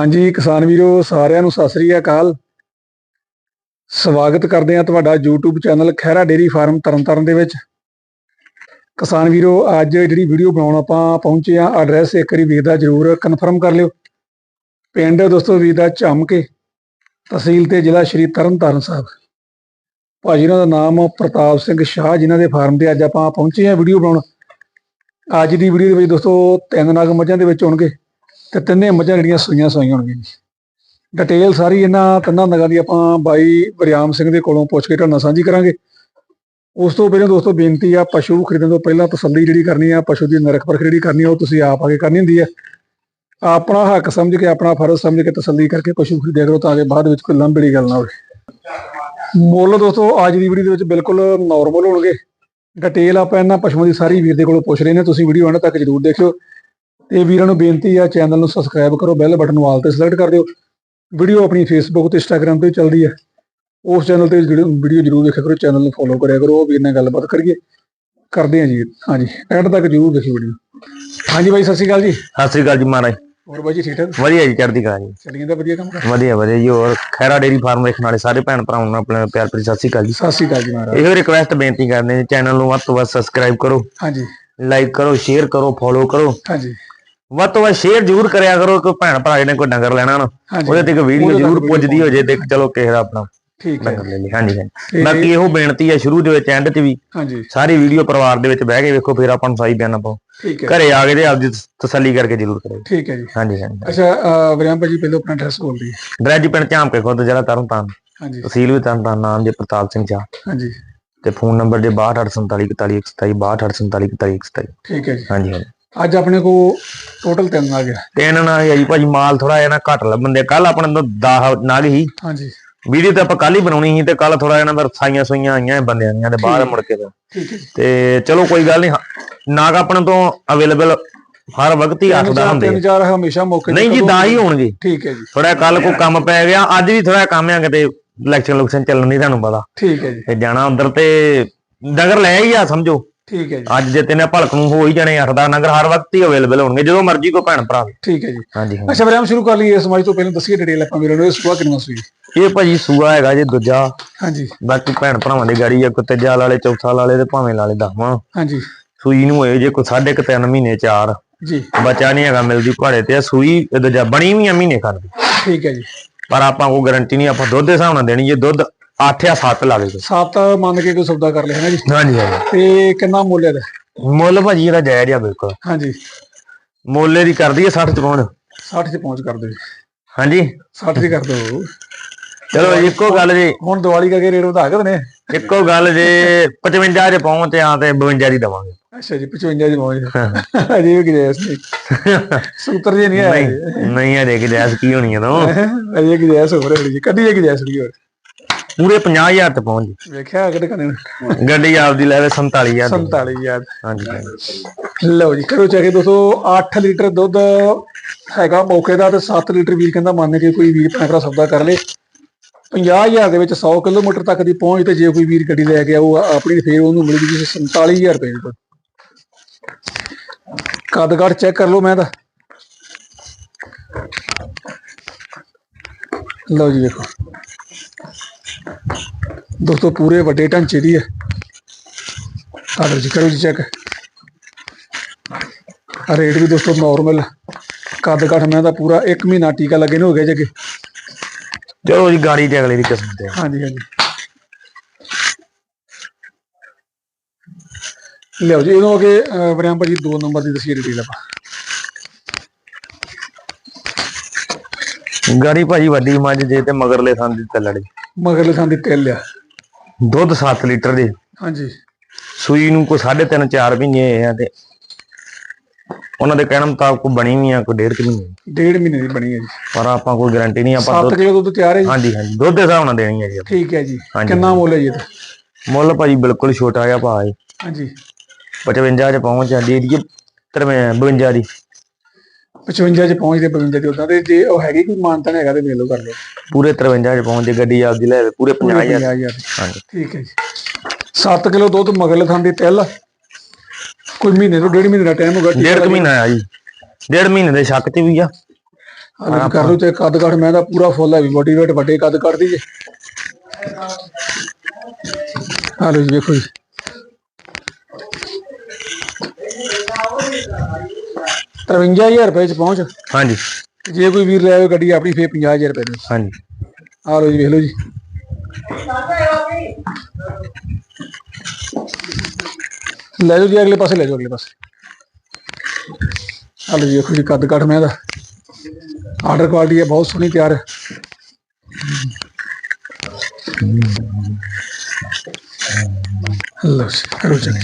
ਹਾਂਜੀ, ਕਿਸਾਨ ਵੀਰੋ, ਸਾਰਿਆਂ ਨੂੰ ਸਤਿ ਸ੍ਰੀ ਅਕਾਲ। ਸਵਾਗਤ ਕਰਦੇ ਹਾਂ ਤੁਹਾਡਾ YouTube channel Khaira dairy farm Tarn Taran ਦੇ ਵਿੱਚ। ਕਿਸਾਨ ਵੀਰੋ, ਅੱਜ ਜਿਹੜੀ ਵੀਡੀਓ ਬਣਾਉਣ ਆਪਾਂ ਪਹੁੰਚੇ ਆ ਐਡਰੈਸ ਇੱਕ ਵਾਰੀ ਵੀਰ ਦਾ ਜਰੂਰ ਕਨਫਰਮ ਕਰ ਲਿਓ। ਪਿੰਡ ਦੋਸਤੋ ਵੀਰ ਦਾ ਝਮਕੇ, ਤਹਿਸੀਲ ਤੇ ਜ਼ਿਲ੍ਹਾ ਸ਼੍ਰੀ ਤਰਨਤਾਰਨ ਸਾਹਿਬ। ਭਾਜੀ ਉਹਨਾਂ ਦਾ ਨਾਮ ਪ੍ਰਤਾਪ ਸਿੰਘ ਸ਼ਾਹ ਜਿਨ੍ਹਾਂ ਦੇ ਫਾਰਮ ਤੇ ਅੱਜ ਆਪਾਂ ਪਹੁੰਚੇ ਆ ਵੀਡੀਓ ਬਣਾਉਣ। ਅੱਜ ਦੀ ਵੀਡੀਓ ਦੇ ਵਿੱਚ ਦੋਸਤੋ ਤਿੰਨ ਨਾਗ ਮੱਝਾਂ ਦੇ ਵਿੱਚ ਹੋਣਗੇ। ਤੇ ਤਿੰਨੇ ਮੱਝਾਂ ਜਿਹੜੀਆਂ ਸੂਈਆਂ ਸੂਈਆਂ ਹੋਣਗੀਆਂ ਜੀ। ਡਿਟੇਲ ਸਾਰੀ ਇਹਨਾਂ ਤਿੰਨਾਂ ਨਗਾਂ ਦੀ ਆਪਾਂ ਬਾਈ ਬਰਿਆਮ ਸਿੰਘ ਦੇ ਕੋਲੋਂ ਪੁੱਛ ਕੇ ਤੁਹਾਡੇ ਨਾਲ ਸਾਂਝੀ ਕਰਾਂਗੇ। ਉਸ ਤੋਂ ਪਹਿਲਾਂ ਦੋਸਤੋ ਬੇਨਤੀ ਆ, ਪਸ਼ੂ ਖਰੀਦਣ ਤੋਂ ਪਹਿਲਾਂ ਤਸੱਲੀ ਜਿਹੜੀ ਕਰਨੀ ਆ, ਪਸ਼ੂ ਦੀ ਨਰਖ ਪਰਖ ਜਿਹੜੀ ਕਰਨੀ ਆ, ਉਹ ਤੁਸੀਂ ਆਪ ਆ ਕੇ ਕਰਨੀ ਹੁੰਦੀ ਆ। ਆਪਣਾ ਹੱਕ ਸਮਝ ਕੇ, ਆਪਣਾ ਫਰਜ਼ ਸਮਝ ਕੇ ਤਸੱਲੀ ਕਰਕੇ ਪਸ਼ੂ ਖਰੀਦਿਆ ਕਰੋ ਤਾਂ ਕਿ ਬਾਅਦ ਵਿੱਚ ਕੋਈ ਲੰਬੜੀ ਗੱਲ ਨਾ ਹੋਵੇ। ਮੁੱਲ ਦੋਸਤੋ ਅੱਜ ਦੀ ਵੀਡੀਓ ਦੇ ਵਿੱਚ ਬਿਲਕੁਲ ਨਾਰਮਲ ਹੋਣਗੇ। ਡਿਟੇਲ ਆਪਾਂ ਇਹਨਾਂ ਪਸ਼ੂਆਂ ਦੀ ਸਾਰੀ ਵੀਰ ਦੇ ਕੋਲੋਂ ਪੁੱਛ ਰਹੇ ਨੇ ਤੁਸੀਂ ਵੀਡੀਓ ਅੰਤ ਤੱਕ ਜਰੂਰ ਦੇਖਿਓ। ਤੇ ਵੀਰਾਂ ਨੂੰ ਬੇਨਤੀ ਆ ਚੈਨਲ ਨੂੰ ਸਬਸਕ੍ਰਾਈਬ ਕਰੋ ਬੈਲ ਬਟਨ ਨੂੰ ਆਲ ਤੇ ਸਿਲੈਕਟ ਕਰ ਦਿਓ। ਵੀਡੀਓ ਆਪਣੀ ਫੇਸਬੁੱਕ ਤੇ ਇੰਸਟਾਗ੍ਰam ਤੇ ਚੱਲਦੀ ਹੈ ਉਸ ਚੈਨਲ ਤੇ ਵੀਡੀਓ ਜਰੂਰ ਦੇਖਿਆ ਕਰੋ ਚੈਨਲ ਨੂੰ ਫੋਲੋ ਕਰਿਆ ਕਰੋ ਵੀਰ ਨਾਲ ਗੱਲਬਾਤ ਕਰੀਏ। ਕਰਦੇ ਹਾਂ ਜੀ ਹਾਂਜੀ ਐਂਡ ਤੱਕ ਜਰੂਰ ਦੇਖਿਓ ਵੀਡੀਓ ਹਾਂਜੀ ਬਾਈ ਸਤਿ ਸ਼੍ਰੀ ਅਕਾਲ ਜੀ। ਸਤਿ ਸ੍ਰੀ ਅਕਾਲ ਜੀ ਮਹਾਰਾਜ। ਹੋਰ ਬਾਈ ਜੀ ਠੀਕ ਠਾਕ? ਵਧੀਆ ਜੀ ਚੜ੍ਹਦੀ ਕਲਾ ਜੀ। ਚੱਲੀ ਜਾਂਦਾ ਵਧੀਆ ਕੰਮ ਕਰ। ਵਧੀਆ ਵਧੀਆ ਜੀ ਹੋਰ ਖੈਰਾ ਡੇਰੀ ਫਾਰਮ ਵੇਖਣ ਵਾਲੇ ਸਾਰੇ ਭੈਣ ਭਰਾਵਾਂ ਨੂੰ ਆਪਣਾ ਪਿਆਰ ਭਰੀ ਸਤਿ ਸ੍ਰੀ ਅਕਾਲ ਜੀ। ਸਤਿ ਸ਼੍ਰੀ ਅਕਾਲ ਜੀ ਮਹਾਰਾਜ। ਇਹੋ ਰਿਕਵੈਸਟ ਬੇਨਤੀ ਕਰਦੇ ਜੀ ਚੈਨਲ ਨੂੰ ਵੱਧ ਤੋਂ ਵੱਧ ਸਬਸਕ੍ਰਾਈਬ ਕਰੋ। ਹਾਂਜੀ। ਲਾਈਕ ਕਰੋ ਸ਼ੇਅਰ ਕਰੋ ਫੋਲੋ ਕਰੋ। ਹਾਂਜੀ। ਵੱਧ ਤੋਂ ਵੱਧ ਸ਼ੇਅਰ ਜ਼ਰੂਰ ਕਰਿਆ ਕਰੋ ਕੋਈ ਭੈਣ ਭਰਾ ਜਿਹਨੇ ਕੋਈ ਡੰਗਰ ਲੈਣਾ ਨਾ ਉਹਦੇ ਤੇ ਇੱਕ ਵੀਡੀਓ ਜ਼ਰੂਰ ਪੁੱਜਦੀ ਹੋ ਜੇ ਤੇ ਚਲੋ ਕਿਸੇ ਦਾ ਆਪਣਾ ਠੀਕ ਹੈ। ਡੰਗਰ ਲੈ ਲਈ ਹਾਂਜੀ ਹਾਂਜੀ। ਤੇ- ਬਾਕੀ ਇਹੋ ਬੇਨਤੀ ਹੈ ਸ਼ੁਰੂ ਦੇ ਵਿੱਚ ਐਂਡ ਤੇ ਵੀ ਹਾਂਜੀ। ਸਾਰੀ ਵੀਡੀਓ ਪਰਿਵਾਰ ਦੇ ਵਿੱਚ ਬਹਿ ਕੇ ਵੇਖੋ ਫਿਰ ਆਪਾਂ ਨੂੰ ਸਹੀ ਬਿਆਨ ਪਾਓ। ਠੀਕ ਹੈ। ਘਰੇ ਆ ਕੇ ਤੇ ਆਪਦੀ ਤਸੱਲੀ ਕਰਕੇ ਜ਼ਰੂਰ ਕਰਿਓ। ਠੀਕ ਹੈ ਜੀ। ਹਾਂਜੀ ਹਾਂਜੀ। ਅੱਛਾ ਅਹ, ਵਿਰਿਆਮ ਭਾਜੀ ਪਹਿਲਾਂ ਆਪਣਾ ਐਡਰੈਸ ਬੋਲ ਦਈਏ ਡਰੈਜ ਪਿੰਡ ਝਾਮਕੇ ਖੁਦ ਜ਼ਿਲ੍ਹਾ ਤਰਨਤਾਰਨ। ਹਾਂਜੀ। ਤਹਿਸੀਲ ਵੀ ਤਰਨਤਾਰਨ ਨਾਮ ਜੇ ਪ੍ਰਤਾਪ ਸਿੰਘ ਚਾਹ ਹਾਂਜੀ। ਤੇ ਫੋਨ ਨੰਬਰ ਜੇ 62474127 62474127 ਠੀਕ ਹੈ ਜੀ। ਹਾਂਜੀ ਹਾਂਜੀ। ਅੱਜ ਆਪਣੇ ਕੋ ਟੋਟਲ ਤਿੰਨ ਆ ਗਿਆ ਤੇ ਇਹਨਾਂ ਨਾਲ ਹੈ ਜੀ ਭਾਜੀ ਮਾਲ ਥੋੜਾ ਜਿਹਾ ਨਾ ਘੱਟ ਲੱਭਣ ਦੇ ਕੱਲ ਆਪਣੇ ਤੋਂ 10 ਨਗ ਹੀ। ਹਾਂਜੀ। ਵੀਡੀਓ ਤੇ ਆਪਾਂ ਕੱਲ ਹੀ ਬਣਾਉਣੀ ਸੀ ਤੇ ਕੱਲ ਥੋੜਾ ਇਹਨਾਂ ਦਾ ਸਾਈਆਂ ਸੋਈਆਂ ਆਈਆਂ ਬੰਦਿਆਂ ਦੀਆਂ ਤੇ ਬਾਅਦ ਮੁੜ ਕੇ ਤੇ। ਚਲੋ ਕੋਈ ਗੱਲ ਨਹੀਂ ਨਾਗ ਆਪਣੇ ਤੋਂ ਅਵੇਲੇਬਲ ਹਰ ਵਕਤ ਹੀ ਅੱਠ ਤਿੰਨ ਦਾ ਚਾਰ ਹੁੰਦੇ ਤਿੰਨ ਚਾਰ ਹਮੇਸ਼ਾ ਮੌਕੇ ਨਹੀਂ ਜੀ ਕਦੋਂ- ਦਾ ਹੀ ਹੋਣਗੇ। ਠੀਕ ਹੈ ਜੀ। ਥੋੜਾ ਕੱਲ ਕੋ ਕੰਮ ਪੈ ਗਿਆ ਅੱਜ ਵੀ ਥੋੜਾ ਕੰਮ ਆ ਕਿਤੇ ਇਲੈਕਸ਼ਨ ਲੁਕਸ਼ਨ ਚੱਲਣ ਤੁਹਾਨੂੰ ਪਤਾ। ਠੀਕ ਹੈ ਜੀ। ਤੇ ਜਾਣਾ ਉਧਰ ਤੇ ਡੰਗਰ ਲੈ ਹੀ ਆ ਸਮਝੋ। ਠੀਕ ਹੈ ਜੀ। ਅੱਜ ਜੇ ਤਿੰਨੇ ਭਲਕ ਨੂੰ ਹੋ ਹੀ ਜਾਣੇ ਅੱਠ ਦਾ ਨਗਰ ਹਰ ਵਕਤ ਹੀ ਅਵੇਲੇਬਲ ਹੋਣਗੇ ਜਦੋਂ ਮਰਜ਼ੀ ਕੋਈ ਭੈਣ ਭਰਾ ਠੀਕ ਹੈ ਜੀ। ਹਾਂਜੀ ਅੱਛਾ ਵਿਰਾਮ ਸ਼ੁਰੂ ਕਰ ਲਈਏ ਇਸ ਸਮਾਜ ਤੋਂ ਪਹਿਲਾਂ ਦੱਸੀਏ ਡਿਟੇਲ ਆਪਾਂ ਵੀਰਾਂ ਨੂੰ ਇਹ ਸੁਆ ਕਿੰਨਾ ਸੂਈ? ਇਹ ਭਾਜੀ ਸੂਆ ਹੈਗਾ ਜੇ ਦੂਜਾ। ਹਾਂਜੀ। ਬਾਕੀ ਭੈਣ ਭਰਾਵਾਂ ਦੀ ਗਾੜੀ ਆ ਕੋਈ ਤੀਜਾ ਵਾਲੇ ਚੌਥਾ ਵਾਲੇ ਤੇ ਭਾਵੇਂ ਲਾਲੇ ਦਸਵਾਂ। ਹਾਂਜੀ। ਸੂਈ ਨੂੰ ਹੋਏ ਜੇ ਕੁ ਤਿੰਨ ਮਹੀਨੇ ਚਾਰ। ਜੀ। ਬੱਚਾ ਨਹੀਂ ਹੈਗਾ ਮਿਲਦੀ ਭਾੜੇ ਤੇ ਸੂਈ ਦੂਜਾ ਬਣੀ ਵੀ ਆ ਮਹੀਨੇ ਕਰਦੀ ਠੀਕ ਹੈ ਜੀ। ਪਰ ਆਪਾਂ ਕੋਈ ਗਾਰੰਟੀ ਨਹੀਂ ਆਪਾਂ ਦੁੱਧ ਦੇ ਹਿਸਾਬ ਨਾਲ ਦੇਣੀ ਜੇ ਦੁੱਧ 8 ਜਾਂ 7 ਲੱਗੇ ਸੱਤ ਮੰਨ ਕੇ ਕੋਈ ਸੌਦਾ ਕਰ ਲਿਆ ਹੈ ਨਾ ਜੀ। ਹਾਂਜੀ ਹਾਂਜੀ। ਤੇ ਕਿੰਨਾ ਮੁੱਲ ਇਹਦਾ? ਮੁੱਲ ਭਾਜੀ ਇਹਦਾ ਜਾਇਜ਼ ਆ ਬਿਲਕੁਲ। ਹਾਂਜੀ। ਮੁੱਲ ਦੀ ਕਰਦੀ ਹੈ 60 ਚ ਪਹੁੰਚ 60 ਤੇ ਪਹੁੰਚ ਕਰ ਦਿਓ। ਜੀ ਹਾਂਜੀ। 60 ਤੇ ਕਰ ਦਿਓ। ਚਲੋ ਇੱਕੋ ਗੱਲ ਜੀ। ਹੁਣ ਦੀਵਾਲੀ ਕਰਕੇ ਰੇਟ ਵਧਾ ਕੇ ਦਨੇ ਇੱਕੋ ਗੱਲ ਜੇ 55 ਚ ਪਹੁੰਚਿਆ ਤੇ 52 ਦੀ ਦਵਾਂਗੇ। ਅੱਛਾ ਜੀ 55 ਦੀ ਪਹੁੰਚ ਅਜੇ ਵੀ ਗਿਜਾਇਸ ਨਹੀਂ। ਸੂਤਰ ਜੇ ਨਹੀਂ ਆਇਆ ਨਹੀਂ ਨਹੀਂ ਅਜੇ ਕਿ ਜੈਸ ਕੀ ਹੋਣੀ ਹੈ ਤੋਂ। ਅਜੇ ਗਿਜਾਇਸ ਹੋ ਰਹੀ ਜੀ। ਕੱਢੀ ਜੇ ਗਿਜਾਇਸ ਨਹੀਂ ਪੂਰੇ 50000 ਤੇ ਪਹੁੰਚ ਗਏ। ਵੇਖਿਆ ਅਗਰ ਕਨੇ ਗੱਡੀ ਆਪਦੀ ਲੈਵੇ 47000 ਦੀ। 47000 ਹਾਂਜੀ। ਲਓ ਜੀ ਕਰੋ ਚੈੱਕ। ਦੋਸਤੋ 8 ਲੀਟਰ ਦੁੱਧ ਹੈਗਾ ਮੌਕੇ ਦਾ ਤੇ 7 ਲੀਟਰ ਵੀਰ ਕਹਿੰਦਾ ਮੰਨ ਕੇ ਕੋਈ ਵੀਰ ਭੈਣ ਭਰਾ ਸੌਦਾ ਕਰ ਲੇ। 50000 ਦੇ ਵਿੱਚ 100 ਕਿਲੋਮੀਟਰ ਤੱਕ ਦੀ ਪਹੁੰਚ ਤੇ ਜੇ ਕੋਈ ਵੀਰ ਗੱਡੀ ਲੈ ਕੇ ਆਊ ਆਪਣੀ ਫੇਰ ਉਹਨੂੰ ਮਿਲੂਗੀ ਜੀ 47000 ਰੁਪਏ ਦੀ ਕਦ ਕੱਟ ਚੈੱਕ ਕਰ ਲਓ ਮੈਂ ਤਾਂ। ਲਓ ਜੀ ਦੇਖੋ ਦੋਸਤੋ ਪੂਰੇ ਵੱਡੇ ਢਾਂਚੇ ਦੀ ਹੈ। ਆਲੋ ਜੀ ਕਰੋ ਜੀ ਚੈੱਕ ਆ ਰੇਟ ਵੀ ਦੋਸਤੋ ਨਾਰਮਲ ਕੱਦ ਕੱਠ ਮੈਂ ਤਾਂ ਪੂਰਾ 1 ਮਹੀਨਾ ਟੀਕਾ ਲੱਗੇ ਨੂੰ ਹੋ ਗਿਆ ਜੱਗੇ ਚਲੋ ਜੀ ਗਾੜੀ ਤੇ ਅਗਲੇ ਦੀ ਕਿਸਮ ਤੇ। ਹਾਂਜੀ ਹਾਂਜੀ। ਲਿਓ ਜੀ ਇਹਨੂੰ ਅਗੇ ਵਰਿਆਮ ਭਾਜੀ 2 ਨੰਬਰ ਦੀ ਦਸੀਏ ਡਿਟੇਲ ਆਪਾਂ। ਗਾੜੀ ਭਾਜੀ ਵੱਡੀ ਮੱਝ ਜੇ ਤੇ ਮਗਰਲੇ ਥਾਂ ਦੀ ਤਲੜੀ ਮਗਰਲੇ ਥਾਂ ਦੀ ਤਿਲ ਲਿਆ ਦੁੱਧ 7 ਲੀਟਰ ਦੇ। ਹਾਂਜੀ। ਸੂਈ ਨੂੰ ਕੋਈ 3.5 4 ਮਹੀਨੇ ਆ ਤੇ ਉਹਨਾਂ ਦੇ ਕਹਿਣ ਮੁਤਾਬਕ ਬਣੀ ਵੀ ਆ ਕੋਈ ਡੇਢ ਕੁ ਮਹੀਨੇ। ਡੇਢ ਮਹੀਨੇ ਦੀ ਬਣੀ ਹੈ ਜੀ। ਪਰ ਆਪਾਂ ਕੋਈ ਗਾਰੰਟੀ ਨਹੀਂ ਆਪਾਂ 7 ਦੁੱਧ ਕਿਲੋ ਦੁੱਧ ਤਿਆਰ ਹੈ ਜੀ। ਹਾਂਜੀ ਹਾਂਜੀ। ਦੁੱਧ ਦੇ ਹਿਸਾਬ ਨਾਲ ਦੇਣੀ ਹੈ ਜੀ। ਠੀਕ ਹੈ ਜੀ। ਕਿੰਨਾ ਮੁੱਲ ਹੈ ਜੀ ਇਹਦਾ? ਮੁੱਲ ਭਾਜੀ ਬਿਲਕੁਲ ਛੋਟਾ ਜਿਹਾ ਭਾਅ ਹੈ। ਹਾਂਜੀ। 55 ਚ ਪਹੁੰਚ ਜਾਂਦੀ ਹੈ ਜੀ 52 ਦੀ। 55 ਚ ਪਹੁੰਚਦੇ 52 ਦੀ ਉਦਾਂ ਤੇ ਜੇ ਉਹ ਹੈਗੀ ਕੋਈ ਮਾਨਤਾ ਹੈਗਾ ਤੇ ਵੇਲੋ ਕਰ ਲਓ। ਪੂਰੇ 53 ਚ ਪਹੁੰਚ ਜੇ ਗੱਡੀ ਆਪਦੀ ਲੈ ਆਵੇ ਪੂਰੇ 50000 50000 ਹਾਂਜੀ। ਠੀਕ ਹੈ ਜੀ। 7 ਕਿਲੋ ਦੁੱਧ ਮਗਰਲੇ ਥਾਂ ਦੀ ਤਿਲ। ਕੋਈ ਮਹੀਨੇ ਤੋਂ ਡੇਢ ਮਹੀਨੇ ਦਾ ਟਾਈਮ ਹੋਗਾ ਡੇਢ ਮਹੀਨਾ ਆ ਜੀ। ਡੇਢ ਮਹੀਨੇ ਦੇ ਸ਼ੱਕ ਤੇ ਵੀ ਆ। ਹਾਲੇ ਕਰ ਲਓ ਤੇ ਕੱਦ ਕੱਟ ਮੈਂ ਤਾਂ ਪੂਰਾ ਫੁੱਲ ਹੈ ਵੀ ਬੋਡੀ ਵੇਟ ਵੱਡੇ ਕੱਦ ਕੱਟ ਦੀ ਜੇ ਹਾਲੋ ਜੀ ਵੇਖੋ ਜੀ। ਤਰਵੰਜਾ ਹਜ਼ਾਰ ਰੁਪਏ ਚ ਪਹੁੰਚ। ਹਾਂਜੀ। ਜੇ ਕੋਈ ਵੀਰ ਲੈ ਆਵੇ ਗੱਡੀ ਆਪਣੀ ਫੇਰ 50000 ਰੁਪਏ ਦੇ ਹਾਂਜੀ। ਆ ਲਓ ਜੀ ਵੇਖ ਲਓ ਜੀ। ਲੈ ਜਾਓ ਜੀ ਅਗਲੇ ਪਾਸੇ ਲੈ ਜਾਓ ਅਗਲੇ ਪਾਸੇ। ਆ ਲਓ ਜੀ ਵੇਖੋ ਜੀ ਕੱਦ ਕੱਟ ਮੈਂ ਦਾ ਆਰਡਰ ਕੁਆਲਿਟੀ ਹੈ ਬਹੁਤ ਸੋਹਣੀ ਤਿਆਰ ਹੈ। ਲਓ ਜੀ ਕਰੋ ਚਲੇ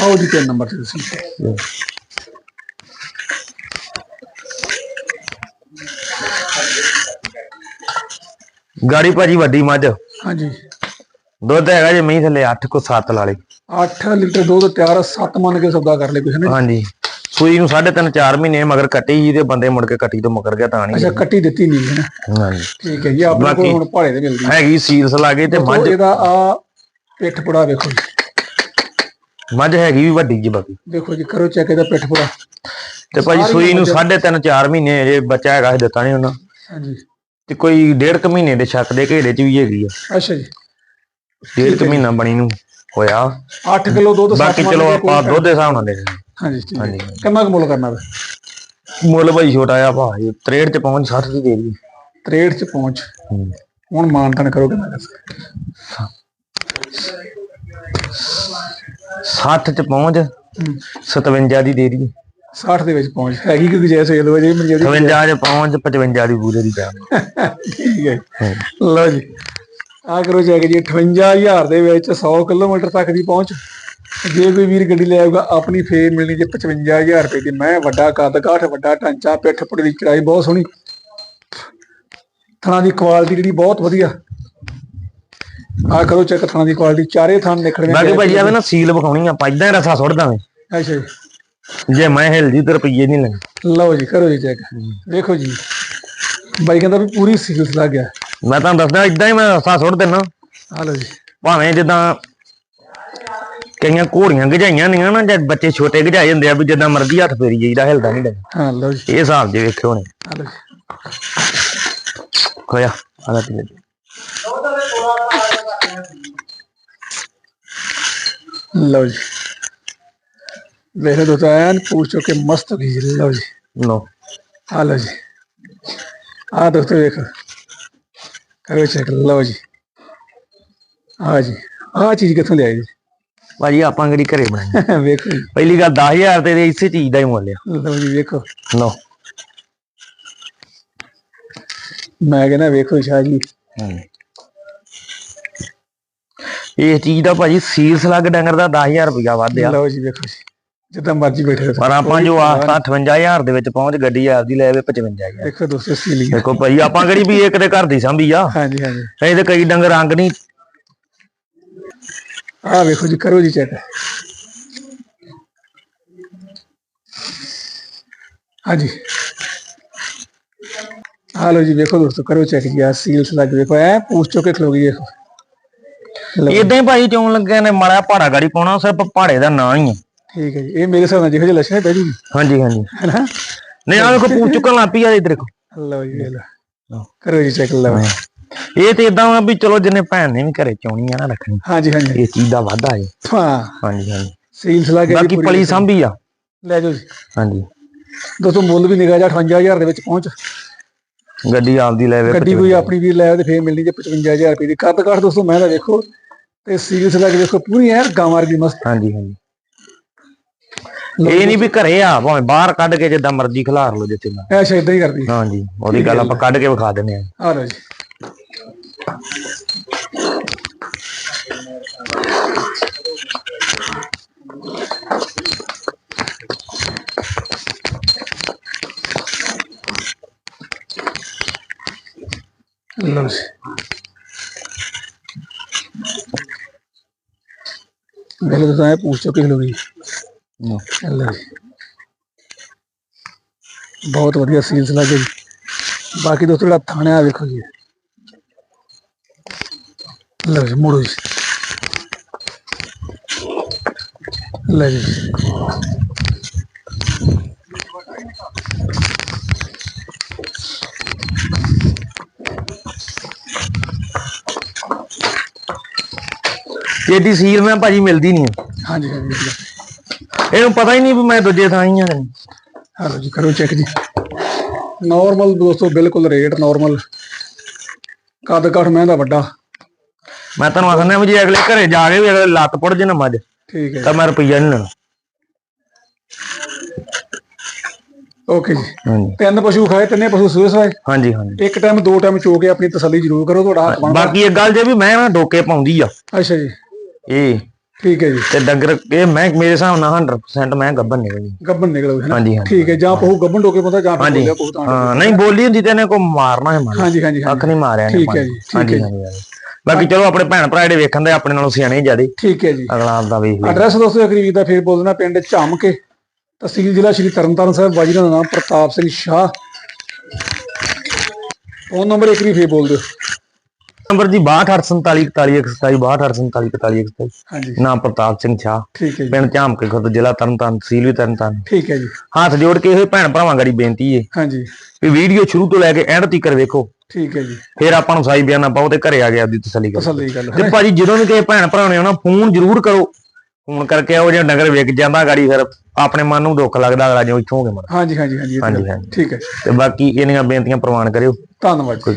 ਆਓ ਜੀ ਤਿੰਨ ਨੰਬਰ ਤੇ ਤੁਸੀਂ। ਗਾੜੀ ਭਾਜੀ ਵੱਡੀ ਮੱਝ। ਹਾਂਜੀ। ਦੁੱਧ ਹੈਗਾ ਜੇ ਮਹੀਂ ਥੱਲੇ 8 ਕੋ 7 ਲਾ ਲਈ। 8 ਲੀਟਰ ਦੁੱਧ ਤਿਆਰ 7 ਮੰਨ ਕੇ ਸੌਦਾ ਕਰ ਲੈ ਕਿਸੇ ਨੇ ਹਾਂਜੀ। ਸੂਈ ਨੂੰ 3.5 4 ਮਹੀਨੇ ਮਗਰ ਕੱਟੀ ਸੀ ਤੇ ਬੰਦੇ ਮੁੜ ਕੇ ਕੱਟੀ ਤੋਂ ਮੁਕਰ ਗਿਆ ਤਾਂ ਨਹੀਂ। ਅੱਛਾ ਕੱਟੀ ਦਿੱਤੀ ਨਹੀਂ ਹੈ ਨਾ ਹਾਂਜੀ। ਠੀਕ ਹੈ ਜੀ ਆਪਣੇ ਕੋਲ ਬਾਕੀ- ਹੁਣ ਭਾੜੇ ਤੇ ਮਿਲਦੀ ਹੈ। ਹੈਗੀ ਸੀਲਸ ਲਾਗੇ ਤੇ ਮੱਝ ਇਹਦਾ ਆ ਪਿੱਠ ਪੁੜਾ ਵੇਖੋ ਜੀ। ਮੱਝ ਹੈਗੀ ਵੀ ਵੱਡੀ ਜੀ ਬਾਕੀ। ਦੇਖੋ ਜੀ ਕਰੋ ਚੈੱਕ ਇਹਦਾ ਪਿੱਠ ਪੁੜਾ। ਤੇ ਭਾਜੀ ਸੂਈ ਨੂੰ 3.5 4 ਮਹੀਨੇ ਜੇ ਬੱਚਾ ਹੈਗਾ ਸੀ ਦਿੱਤਾ ਨਹੀਂ ਉਹਨਾਂ। ਹਾਂਜੀ। ਤੇ ਕੋਈ ਡੇਢ ਕੁ ਮਹੀਨੇ ਦੇ ਛੱਕ ਦੇ ਘੇੜੇ ਚ ਵੀ ਹੈਗੀ ਆ। ਅੱਛਾ ਜੀ। ਡੇਢ ਕੁ ਮਹੀਨਾ ਬਣੀ ਨੂੰ ਹੋਇਆ। 8 ਕਿਲੋ ਦੁੱਧ ਬਾਕੀ ਚਲੋ ਕੇ ਕੋਈ ਆਪਾਂ ਦੁੱਧ ਦੇ ਹਿਸਾਬ ਨਾਲ ਦੇ ਦਿੰਦੇ। ਹਾਂਜੀ ਠੀਕ ਹੈ। ਹਾਂਜੀ। ਕਿੰਨਾ ਕੁ ਮੁੱਲ ਕਰਨਾ ਵਾ ਮੁੱਲ ਭਾਈ ਛੋਟਾ ਆ ਭਾਜੀ 63 ਚ ਪਹੁੰਚ 60 ਦੀ ਦੇ ਦੀ। 63 ਚ ਪਹੁੰਚ। ਹੁਣ ਮਾਨਤਨ ਕਰੋ ਕਿੰਨਾ ਕਰ 60 ਚ ਪਹੁੰਚ ਹੂੰ 57 ਦੀ ਦੇ ਦੀ 60 ਦੇ ਵਿੱਚ ਪਹੁੰਚ ਹੈਗੀ ਕਿ ਜੈਸੇ ਇਹ ਲੋ ਜੀ ਮਰਜ਼ੀ 57 ਚ ਪਹੁੰਚ 55 ਦੀ ਪੂਰੇ ਦੀ ਜਾ ਠੀਕ ਹੈ। ਲਓ ਜੀ ਆ ਕਰੋ ਚੈੱਕ ਜੀ 58000 ਦੇ ਵਿੱਚ 100 ਕਿਲੋਮੀਟਰ ਤੱਕ ਦੀ ਪਹੁੰਚ। ਜੇ ਕੋਈ ਵੀਰ ਗੱਡੀ ਲੈ ਆਊਗਾ ਆਪਣੀ ਫੇਰ ਮਿਲਣੀ ਜੇ 55000 ਰੁਪਏ ਦੀ। ਮੈਂ ਵੱਡਾ ਕੱਦ ਕਾਠ ਵੱਡਾ ਢਾਂਚਾ ਪਿੱਠ ਪੁੜੀ ਦੀ ਚੜਾਈ ਬਹੁਤ ਸੋਹਣੀ। ਥਣਾ ਦੀ ਕੁਆਲਿਟੀ ਜਿਹੜੀ ਬਹੁਤ ਵਧੀਆ। ਆ ਕਰੋ ਚੈੱਕ ਥਣਾ ਦੀ ਕੁਆਲਿਟੀ ਚਾਰੇ ਥਣ ਨਿਕਲਣੇ ਬਾਕੀ ਭਾਜੀ ਆਵੇ ਨਾ ਸੀਲ ਵਿਖਾਉਣੀ ਆਪਾਂ ਇਦਾਂ ਰਸਾ ਸੁੱਟ ਦਾਂਗੇ। ਅੱਛਾ ਜੀ। ਜੇ ਮੈਂ ਹਿਲ ਜੀ ਤੇ ਰੁਪਈਏ ਨਹੀਂ ਲੈਣੇ। ਲਓ ਜੀ ਕਰੋ ਜੀ ਚੈੱਕ ਵੇਖੋ ਜੀ। ਬਾਈ ਕਹਿੰਦਾ ਵੀ ਪੂਰੀ ਸੀਲਸ ਲੱਗ ਗਿਆ। ਮੈਂ ਤੁਹਾਨੂੰ ਦੱਸਦਾ ਇਦਾਂ ਹੀ ਮੈਂ ਰਸਾ ਸੁੱਟ ਦਿੰਨਾ। ਆ ਲਓ ਜੀ। ਭਾਵੇਂ ਜਿੱਦਾਂ ਕਈਆਂ ਘੋੜੀਆਂ ਗਜਾਈਆਂ ਨਹੀਂ ਨਾ ਜਦ ਬੱਚੇ ਛੋਟੇ ਗਜਾਏ ਹੁੰਦੇ ਆ ਵੀ ਜਿੱਦਾਂ ਮਰਜ਼ੀ ਹੱਥ ਫੇਰੀ ਜਾਈਦਾ ਹਿਲਦਾ ਨਹੀਂ ਡੰਗਾ ਹਾਂ ਲਓ ਜੀ। ਇਹ ਹਿਸਾਬ ਜੇ ਵੇਖਿਓ ਨੇ ਆ ਲਓ ਜੀ। ਹੋਇਆ ਆਦਾ ਤੇ ਲਓ ਜੀ। ਵੇਖ ਦੋ ਤਾਂ ਐਨ ਪੁੱਛੋ ਕਿ ਮਸਤ ਵੀ ਲਓ ਜੀ। ਲੋ ਆ ਲਓ ਜੀ। ਆ ਦੋਸਤੋ ਵੇਖੋ ਕਰੋ ਚੈੱਕ। ਲਓ ਜੀ। ਆ ਜੀ। ਆ ਚੀਜ਼ ਕਿੱਥੋਂ ਲਿਆਈ ਜੀ? ਭਾਜੀ ਆਪਾਂ ਕਿਹੜੀ ਘਰੇ ਬਣਾਈ? ਵੇਖੋ ਜੀ। ਪਹਿਲੀ ਗੱਲ 10000 ਤੇ ਇਸੇ ਚੀਜ਼ ਦਾ ਹੀ ਮੁੱਲ ਆ। ਲਓ ਜੀ ਵੇਖੋ। ਲੋ ਮੈਂ ਕਹਿੰਦਾ ਵੇਖੋ ਸ਼ਾਹ ਜੀ। ਇਹ ਚੀਜ਼ ਦਾ ਭਾਜੀ ਸੀਲ ਸਲੱਗ ਡੰਗਰ ਦਾ 10000 ਰੁਪਇਆ ਵੱਧ ਆ। ਲਓ ਜੀ ਵੇਖੋ ਜੀ ਜਿੱਦਾਂ ਮਰਜ਼ੀ ਬੈਠੇ ਪਰ ਆਪਾਂ ਜੋ ਆਸਤਾ 58000 ਦੇ ਵਿੱਚ ਪਹੁੰਚ ਗੱਡੀ ਆਪਦੀ ਲੈ ਆਵੇ 55000 ਦੇਖੋ ਦੋਸਤੋ ਸੀਲੀ ਦੇਖੋ ਭਾਈ ਆਪਾਂ ਕਿਹੜੀ ਵੀ ਇੱਕ ਦੇ ਘਰ ਦੀ ਸੰਭੀ ਆ। ਹਾਂਜੀ ਹਾਂਜੀ। ਇਹ ਤੇ ਕਈ ਡੰਗਰ ਰੰਗ ਨਹੀਂ। ਆ ਵੇਖੋ ਜੀ ਕਰੋ ਜੀ ਚੈੱਕ। ਹਾਂਜੀ। ਆ ਲਓ ਜੀ ਵੇਖੋ ਦੋਸਤੋ ਕਰੋ ਚੈੱਕ ਜੀ ਆ ਸੀਲਸ ਲੱਗ ਵੇਖੋ ਐ ਪੂਛ ਚੋ ਕੇ ਖਲੋ ਗਈ ਦੇਖੋ। ਇਦਾਂ ਹੀ ਭਾਈ ਚੋਣ ਲੱਗੇ ਨੇ ਮਾੜਾ ਪਹਾੜਾ ਗਾੜੀ ਪਾਉਣਾ ਸਿਰਫ ਪਹਾੜੇ ਦਾ ਨਾਂ ਹੀ ਹੈ ਠੀਕ ਹੈ ਜੀ ਇਹ ਮੇਰੇ ਹਿਸਾਬ ਨਾਲ ਜਿਹੋ ਜਿਹੇ ਲੱਛਣ ਹੈ ਬਹਿ ਜੂਗੀ ਹਾਂਜੀ ਹਾਂਜੀ। ਹੈਨਾ? ਨਹੀਂ ਆ ਵੇਖੋ ਪੂਛ ਚੁੱਕਣ ਲੱਗ ਪਈ ਆ ਇਧਰ ਦੇਖੋ। ਲਓ ਜੀ ਲਓ। ਕਰੋ ਜੀ ਚੈੱਕ ਲਓ। ਇਹ ਤੇ ਇਦਾਂ ਆ ਵੀ ਚਲੋ ਜਿੰਨੇ ਭੈਣ ਨੇ ਵੀ ਘਰੇ ਚੋਣੀ ਆ ਨਾ ਰੱਖਣੀ। ਹਾਂਜੀ ਹਾਂਜੀ। ਇਹ ਚੀਜ਼ ਦਾ ਵਾਧਾ ਹੈ ਹਾਂ। ਹਾਂਜੀ ਹਾਂਜੀ। ਸੀਲਸ ਲੱਗ ਬਾਕੀ ਪਲੀ ਸੰਭੀ ਆ। ਲੈ ਜਾਓ ਜੀ। ਹਾਂਜੀ। ਦੋਸਤੋ ਮੁੱਲ ਵੀ ਨਿਗਾਹ ਜਾ 58000 ਦੇ ਵਿੱਚ ਪਹੁੰਚ। ਗੱਡੀ ਆਪਦੀ ਲੈ ਵੇ ਗੱਡੀ ਕੋਈ ਆਪਣੀ ਵੀ ਲੈ ਤੇ ਫੇਰ ਮਿਲਣੀ ਜੇ 55000 ਰੁਪਏ ਦੀ। ਕੱਦ ਕਾਠ ਦੋਸਤੋ ਮੈਂ ਤਾਂ ਵੇਖੋ ਤੇ ਸੀਰੀਅਸ ਲੱਗ ਵੇਖੋ ਪੂਰੀ ਐ ਗਾਂ ਵਰਗੀ ਮਸਤ। ਹਾਂਜੀ ਹਾਂਜੀ। ਇਹ ਨਹੀਂ ਵੀ ਘਰੇ ਆ ਭਾਵੇਂ ਬਾਹਰ ਕੱਢ ਕੇ ਜਿੱਦਾਂ ਮਰਜ਼ੀ ਖਿਲਾਰ ਲਓ ਜਿੱਥੇ ਮਰਜ਼ੀ। ਐ ਇਦਾਂ ਹੀ ਕਰਦੀ। ਹਾਂਜੀ ਉਹਦੀ ਗੱਲ ਆਪਾਂ ਕੱਢ ਕੇ ਵਿਖਾ ਦਿੰਦੇ ਆ ਆ ਲਓ ਜੀ। ਲਓ ਜੀ। ਐ ਪੁੱਛ ਚੁੱਕੇ ਲੋਕ ਜੀ ਲਓ ਜੀ ਬਹੁਤ ਵਧੀਆ ਸੀਲਸ ਲੱਗੇ ਜੀ ਬਾਕੀ ਦੋਸਤੋ ਜਿਹੜਾ ਥਾਣਾ ਆ ਵੇਖੋ ਜੀ। ਲਓ ਜੀ ਮੋੜੋ ਜੀ। ਲੈ ਜੀ। ਇਹਦੀ ਸੀਲ ਮੈਂ ਭਾਜੀ ਮਿਲਦੀ ਨਹੀਂ ਹਾਂਜੀ ਹਾਂਜੀ ਵਧੀਆ। ਇਹਨੂੰ ਪਤਾ ਹੀ ਨਹੀਂ ਵੀ ਮੈਂ ਦੂਜੇ ਥਾਂ ਹੀ ਆ ਹਲੋ ਜੀ ਕਰੋ ਚੈੱਕ ਜੀ। ਨਾਰਮਲ ਦੋਸਤੋ ਬਿਲਕੁਲ ਰੇਟ ਨਾਰਮਲ ਕੱਦ ਕਾਠ ਮੈਂ ਦਾ ਵੱਡਾ। ਮੈਂ ਤੁਹਾਨੂੰ ਆਖਣਾ ਵੀ ਜੇ ਅਗਲੇ ਘਰੇ ਜਾ ਕੇ ਵੀ ਅਗਲੇ ਲੱਤ ਪੁੱਟ ਜੇ ਨਾ ਮੱਝ ਠੀਕ ਹੈ ਤਾਂ ਮੈਂ ਰੁਪਈਆ ਨਹੀਂ ਲੈਣਾ। ਓਕੇ ਜੀ। ਹਾਂਜੀ। ਤਿੰਨ ਪਸ਼ੂ ਖਾਏ ਤਿੰਨੇ ਪਸ਼ੂ ਸੂਏ ਸਵਾਏ। ਹਾਂਜੀ ਹਾਂਜੀ। ਇੱਕ ਟਾਈਮ ਦੋ ਟਾਈਮ ਚੋ ਕੇ ਆਪਣੀ ਤਸੱਲੀ ਜ਼ਰੂਰ ਕਰੋ ਤੁਹਾਡਾ ਹੱਕ ਬਣਦਾ। ਬਾਕੀ ਇੱਕ ਗੱਲ ਜੇ ਵੀ ਮੈਂ ਨਾ ਡੋਕੇ ਪਾਉਂਦੀ ਆ। ਅੱਛਾ ਜੀ। ਇਹ। ਠੀਕ ਹੈ ਜੀ। ਤੇ ਡੰਗਰ ਇਹ ਮੈਂ ਮੇਰੇ ਹਿਸਾਬ ਨਾਲ 100% ਮੈਂ ਗੱਭਣ ਨਿਕਲਦੀ ਗੱਬਨ ਨਿਕਲੋ ਹੈ ਨਾ? ਹਾਂਜੀ ਹਾਂਜੀ। ਠੀਕ ਹੈ ਜਾਂ ਪਹੂ ਗੱਬਨ ਡੋਕੇ ਬੰਦਾ ਜਾਂ ਹਾਂਜੀ। ਪਹੂ ਤਾਂ ਹਾਂ ਨਹੀਂ ਬੋਲੀ ਹੁੰਦੀ ਤੇ ਇਹਨੇ ਕੋ ਮਾਰਨਾ ਹੈ ਮਾਰ ਹਾਂਜੀ ਹਾਂਜੀ ਅੱਖ ਹਾਂਜੀ ਨਹੀਂ ਮਾਰਿਆ ਠੀਕ ਹੈ। ਜੀ, ਠੀਕ ਹਾਂਜੀ ਹੈ ਹਾਂਜੀ ਹਾਂਜੀ। ਬਾਕੀ ਚਲੋ ਆਪਣੇ ਭੈਣ ਭਰਾ ਜਿਹੜੇ ਵੇਖਣ ਦੇ ਆਪਣੇ ਨਾਲੋਂ ਸਿਆਣੇ ਜਿਆਦੇ। ਠੀਕ ਹੈ ਜੀ। ਅਗਲਾ ਆਪਦਾ ਵੇਖ ਲੈ ਐਡਰੈਸ ਦੋਸਤੋ ਅਗਰੀ ਦਾ ਫੇਰ ਬੋਲਣਾ ਪਿੰਡ ਝਾਮਕੇ। ਤਹਿਸੀਲ ਜ਼ਿਲ੍ਹਾ ਸ਼੍ਰੀ ਤਰਨਤਾਰਨ ਸਾਹਿਬ ਬਾਜੀ ਦਾ ਨਾਮ ਪ੍ਰਤਾਪ ਸਿੰਘ ਸ਼ਾਹ। ਫੋਨ ਨੰਬਰ ਇੱਕ ਵੀ ਫੇਰ ਬੋਲ ਦਿਓ। ਨੰਬਰ ਜੀ 624847 ਹਾਂਜੀ। ਨਾਮ ਪ੍ਰਤਾਪ ਸਿੰਘ ਛਾ ਠੀਕ ਹੈ ਜੀ। ਪਿੰਡ ਝਾਮਕੇ ਖੁਦ ਜ਼ਿਲ੍ਹਾ ਤਰਨਤਾਰਨ ਤਹਿਸੀਲ ਵੀ ਤਰਨਤਾਰਨ। ਠੀਕ ਹੈ ਜੀ। ਹੱਥ ਜੋੜ ਕੇ ਇਹ ਭੈਣ ਭਰਾਵਾਂ ਗੜੀ ਬੇਨਤੀ ਏ। ਹਾਂਜੀ। ਵੀ ਵੀਡੀਓ ਸ਼ੁਰੂ ਤੋਂ ਲੈ ਕੇ ਐਂਡ ਤੱਕ ਵੇਖੋ। ਠੀਕ ਹੈ ਜੀ। ਫਿਰ ਆਪਾਂ ਨੂੰ ਸਾਈ ਬਿਆਨਾ ਪਾਓ ਤੇ ਘਰੇ ਆ ਗਿਆ ਆਪਦੀ ਤਸੱਲੀ ਕਰੋ। ਤਸੱਲੀ ਗੱਲ ਤੇ ਭਾਜੀ ਜਦੋਂ ਵੀ ਕਿਸੇ ਭੈਣ ਭਰਾ ਨੇ ਆਉਣਾ ਫੋਨ ਜ਼ਰੂਰ ਕਰੋ। ਫੋਨ ਕਰਕੇ ਉਹ ਜਿਹੜਾ ਨਗਰ ਵਿਕ ਜਾਂਦਾ ਗਾੜੀ ਫਿਰ ਆਪਣੇ ਮਨ ਨੂੰ ਦੁੱਖ ਲੱਗਦਾ ਅਗਲਾ ਜਿਉਂ ਇੱਥੋਂ ਹੋ ਕੇ ਮਰ ਹਾਂਜੀ ਹਾਂਜੀ ਹਾਂਜੀ। ਠੀਕ ਹੈ। ਤੇ ਬਾਕੀ ਇਹਨੀਆਂ ਬੇਨਤੀਆਂ ਪ੍ਰਵਾਨ ਕਰਿਓ। ਧੰਨਵਾਦ ਕੋਈ।